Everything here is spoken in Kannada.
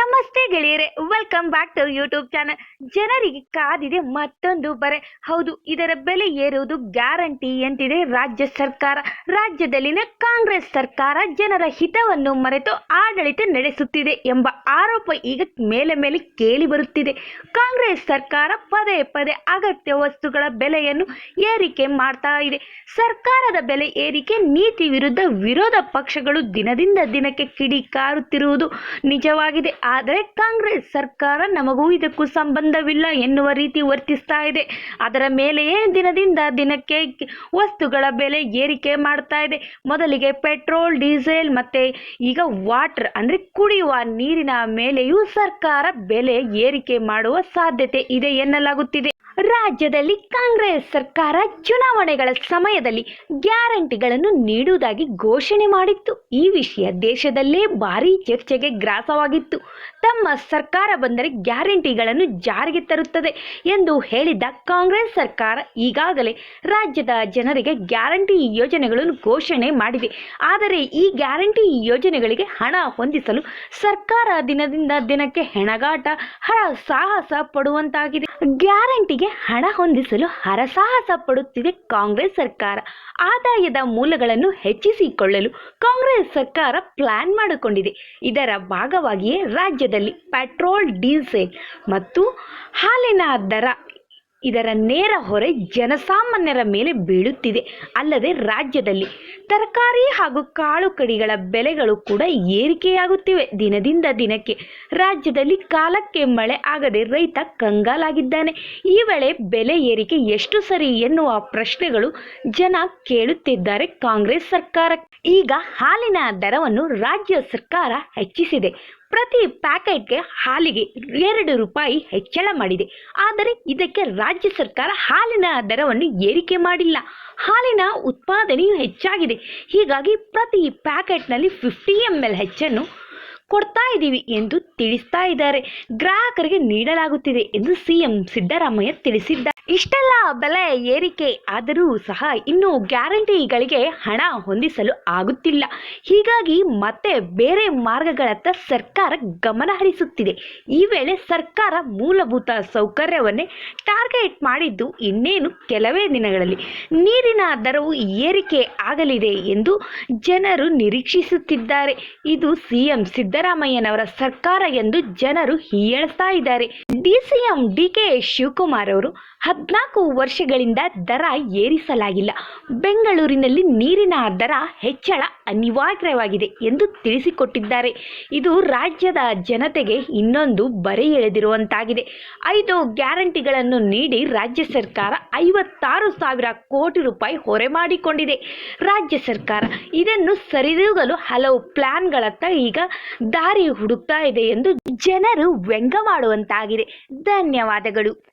ನಮ್ಮ ನಮಸ್ತೆ ಗೆಳೆಯರೆ welcome back to YouTube channel ಜನರಿಗೆ ಕಾದಿದೆ ಮತ್ತೊಂದು ಬರೆ. ಹೌದು, ಇದರ ಬೆಲೆ ಏರುವುದು ಗ್ಯಾರಂಟಿ ಎಂತಿದೆ ರಾಜ್ಯ ಸರ್ಕಾರ. ರಾಜ್ಯದಲ್ಲಿನ ಕಾಂಗ್ರೆಸ್ ಸರ್ಕಾರ ಜನರ ಹಿತವನ್ನು ಮರೆತು ಆಡಳಿತ ನಡೆಸುತ್ತಿದೆ ಎಂಬ ಆರೋಪ ಈಗ ಮೇಲೆ ಮೇಲೆ ಕೇಳಿ ಬರುತ್ತಿದೆ. ಕಾಂಗ್ರೆಸ್ ಸರ್ಕಾರ ಪದೇ ಪದೇ ಅಗತ್ಯ ವಸ್ತುಗಳ ಬೆಲೆಯನ್ನು ಏರಿಕೆ ಮಾಡ್ತಾ ಇದೆ. ಸರ್ಕಾರದ ಬೆಲೆ ಏರಿಕೆ, ನೀತಿ ವಿರುದ್ಧ ವಿರೋಧ ಪಕ್ಷಗಳು ದಿನದಿಂದ ದಿನಕ್ಕೆ ಕಿಡಿಕಾರುತ್ತಿರುವುದು ನಿಜವಾಗಿದೆ. ಆದರೆ ಕಾಂಗ್ರೆಸ್ ಸರ್ಕಾರ ನಮಗೂ ಇದಕ್ಕೂ ಸಂಬಂಧವಿಲ್ಲ ಎನ್ನುವ ರೀತಿ ವರ್ತಿಸ್ತಾ ಇದೆ. ಅದರ ಮೇಲೆಯೇ ದಿನದಿಂದ ದಿನಕ್ಕೆ ವಸ್ತುಗಳ ಬೆಲೆ ಏರಿಕೆ ಮಾಡ್ತಾ ಇದೆ. ಮೊದಲಿಗೆ ಪೆಟ್ರೋಲ್, ಡೀಸೆಲ್ ಮತ್ತೆ ಈಗ ವಾಟರ್ ಅಂದ್ರೆ ಕುಡಿಯುವ ನೀರಿನ ಮೇಲೆಯೂ ಸರ್ಕಾರ ಬೆಲೆ ಏರಿಕೆ ಮಾಡುವ ಸಾಧ್ಯತೆ ಇದೆ ಎನ್ನಲಾಗುತ್ತಿದೆ. ರಾಜ್ಯದಲ್ಲಿ ಕಾಂಗ್ರೆಸ್ ಸರ್ಕಾರ ಚುನಾವಣೆಗಳ ಸಮಯದಲ್ಲಿ ಗ್ಯಾರಂಟಿಗಳನ್ನು ನೀಡುವುದಾಗಿ ಘೋಷಣೆ ಮಾಡಿತ್ತು. ಈ ವಿಷಯ ದೇಶದಲ್ಲೇ ಭಾರೀ ಚರ್ಚೆಗೆ ಗ್ರಾಸವಾಗಿತ್ತು. ತಮ್ಮ ಸರ್ಕಾರ ಬಂದರೆ ಗ್ಯಾರಂಟಿಗಳನ್ನು ಜಾರಿಗೆ ತರುತ್ತದೆ ಎಂದು ಹೇಳಿದ್ದ ಕಾಂಗ್ರೆಸ್ ಸರ್ಕಾರ ಈಗಾಗಲೇ ರಾಜ್ಯದ ಜನರಿಗೆ ಗ್ಯಾರಂಟಿ ಯೋಜನೆಗಳನ್ನು ಘೋಷಣೆ ಮಾಡಿದೆ. ಆದರೆ ಈ ಗ್ಯಾರಂಟಿ ಯೋಜನೆಗಳಿಗೆ ಹಣ ಹೊಂದಿಸಲು ಸರ್ಕಾರ ದಿನದಿಂದ ದಿನಕ್ಕೆ ಹೆಣಗಾಟ, ಹಣ ಸಾಹಸ ಪಡುವಂತಾಗಿದೆ. ಗ್ಯಾರಂಟಿಗೆ ಹಣ ಹೊಂದಿಸಲು ಹರಸಾಹಸ ಪಡುತ್ತಿದೆ ಕಾಂಗ್ರೆಸ್ ಸರ್ಕಾರ. ಆದಾಯದ ಮೂಲಗಳನ್ನು ಹೆಚ್ಚಿಸಿಕೊಳ್ಳಲು ಕಾಂಗ್ರೆಸ್ ಸರ್ಕಾರ ಪ್ಲಾನ್ ಮಾಡಿಕೊಂಡಿದೆ. ಇದರ ಭಾಗವಾಗಿಯೇ ರಾಜ್ಯದಲ್ಲಿ ಪೆಟ್ರೋಲ್, ಡೀಸೆಲ್ ಮತ್ತು ಹಾಲಿನ ದರ ಇದರ ನೇರ ಹೊರೆ ಜನಸಾಮಾನ್ಯರ ಮೇಲೆ ಬೀಳುತ್ತಿದೆ. ಅಲ್ಲದೆ ರಾಜ್ಯದಲ್ಲಿ ತರಕಾರಿ ಹಾಗೂ ಕಾಳು ಕಡಿಗಳ ಬೆಲೆಗಳು ಕೂಡ ಏರಿಕೆಯಾಗುತ್ತಿವೆ. ದಿನದಿಂದ ದಿನಕ್ಕೆ ರಾಜ್ಯದಲ್ಲಿ ಕಾಲಕ್ಕೆ ಮಳೆ ಆಗದೆ ರೈತ ಕಂಗಾಲಾಗಿದ್ದಾನೆ. ಈ ವೇಳೆ ಬೆಲೆ ಏರಿಕೆ ಎಷ್ಟು ಸರಿ ಎನ್ನುವ ಪ್ರಶ್ನೆಗಳು ಜನ ಕೇಳುತ್ತಿದ್ದಾರೆ ಕಾಂಗ್ರೆಸ್ ಸರ್ಕಾರ ಈಗ ಹಾಲಿನ ದರವನ್ನು ರಾಜ್ಯ ಸರ್ಕಾರ ಹೆಚ್ಚಿಸಿದೆ. ಪ್ರತಿ ಪ್ಯಾಕೆಟ್ಗೆ ಹಾಲಿಗೆ ಎರಡು ರೂಪಾಯಿ ಹೆಚ್ಚಳ ಮಾಡಿದೆ. ಆದರೆ ಇದಕ್ಕೆ ರಾಜ್ಯ ಸರ್ಕಾರ ಹಾಲಿನ ದರವನ್ನು ಏರಿಕೆ ಮಾಡಿಲ್ಲ. ಹಾಲಿನ ಉತ್ಪಾದನೆಯು ಹೆಚ್ಚಾಗಿದೆ. ಹೀಗಾಗಿ ಪ್ರತಿ ಪ್ಯಾಕೆಟ್ನಲ್ಲಿ ಫಿಫ್ಟಿ ಎಂ ಎಲ್ ಹೆಚ್ಚನ್ನು ಕೊಡ್ತಾ ಇದ್ದೀವಿ ಎಂದು ತಿಳಿಸ್ತಾ ಇದ್ದಾರೆ. ಗ್ರಾಹಕರಿಗೆ ನೀಡಲಾಗುತ್ತಿದೆ ಎಂದು ಸಿಎಂ ಸಿದ್ದರಾಮಯ್ಯ ತಿಳಿಸಿದ್ದಾರೆ. ಇಷ್ಟೆಲ್ಲ ಬೆಲೆ ಏರಿಕೆ ಆದರೂ ಸಹ ಇನ್ನು ಗ್ಯಾರಂಟಿಗಳಿಗೆ ಹಣ ಹೊಂದಿಸಲು ಆಗುತ್ತಿಲ್ಲ. ಹೀಗಾಗಿ ಮತ್ತೆ ಬೇರೆ ಮಾರ್ಗಗಳತ್ತ ಸರ್ಕಾರ ಗಮನ ಹರಿಸುತ್ತಿದೆ. ಈ ವೇಳೆ ಸರ್ಕಾರ ಮೂಲಭೂತ ಸೌಕರ್ಯವನ್ನೇ ಟಾರ್ಗೆಟ್ ಮಾಡಿದ್ದು ಇನ್ನೇನು ಕೆಲವೇ ದಿನಗಳಲ್ಲಿ. ನೀರಿನ ದರವು ಏರಿಕೆ ಆಗಲಿದೆ ಎಂದು ಜನರು ನಿರೀಕ್ಷಿಸುತ್ತಿದ್ದಾರೆ. ಇದು ಸಿಎಂ ಸಿದ್ದರಾಮಯ್ಯನವರ ಸರ್ಕಾರ ಎಂದು ಜನರು ಹೇಳ್ತಾ ಇದ್ದಾರೆ. ಡಿಸಿಎಂ ಡಿಕೆ ಶಿವಕುಮಾರ್ ಅವರು ಹದಿನಾಲ್ಕು ವರ್ಷಗಳಿಂದ ದರ ಏರಿಸಲಾಗಿಲ್ಲ. ಬೆಂಗಳೂರಿನಲ್ಲಿ ನೀರಿನ ದರ ಹೆಚ್ಚಳ ಅನಿವಾರ್ಯವಾಗಿದೆ ಎಂದು ತಿಳಿಸಿಕೊಟ್ಟಿದ್ದಾರೆ. ಇದು ರಾಜ್ಯದ ಜನತೆಗೆ ಇನ್ನೊಂದು ಬರೆ ಎಳೆದಿರುವಂತಾಗಿದೆ. ಐದು ಗ್ಯಾರಂಟಿಗಳನ್ನು ನೀಡಿ ರಾಜ್ಯ ಸರ್ಕಾರ ಐವತ್ತಾರು ಸಾವಿರ ಕೋಟಿ ರೂಪಾಯಿ ಹೊರೆ ಮಾಡಿಕೊಂಡಿದೆ. ರಾಜ್ಯ ಸರ್ಕಾರ ಇದನ್ನು ಸರಿದೂಗಲು ಹಲವು ಪ್ಲಾನ್ಗಳತ್ತ ಈಗ ದಾರಿ ಹುಡುಕ್ತಾ ಇದೆ ಎಂದು ಜನರು ವ್ಯಂಗ್ಯ ಮಾಡುವಂತಾಗಿದೆ. ಧನ್ಯವಾದಗಳು.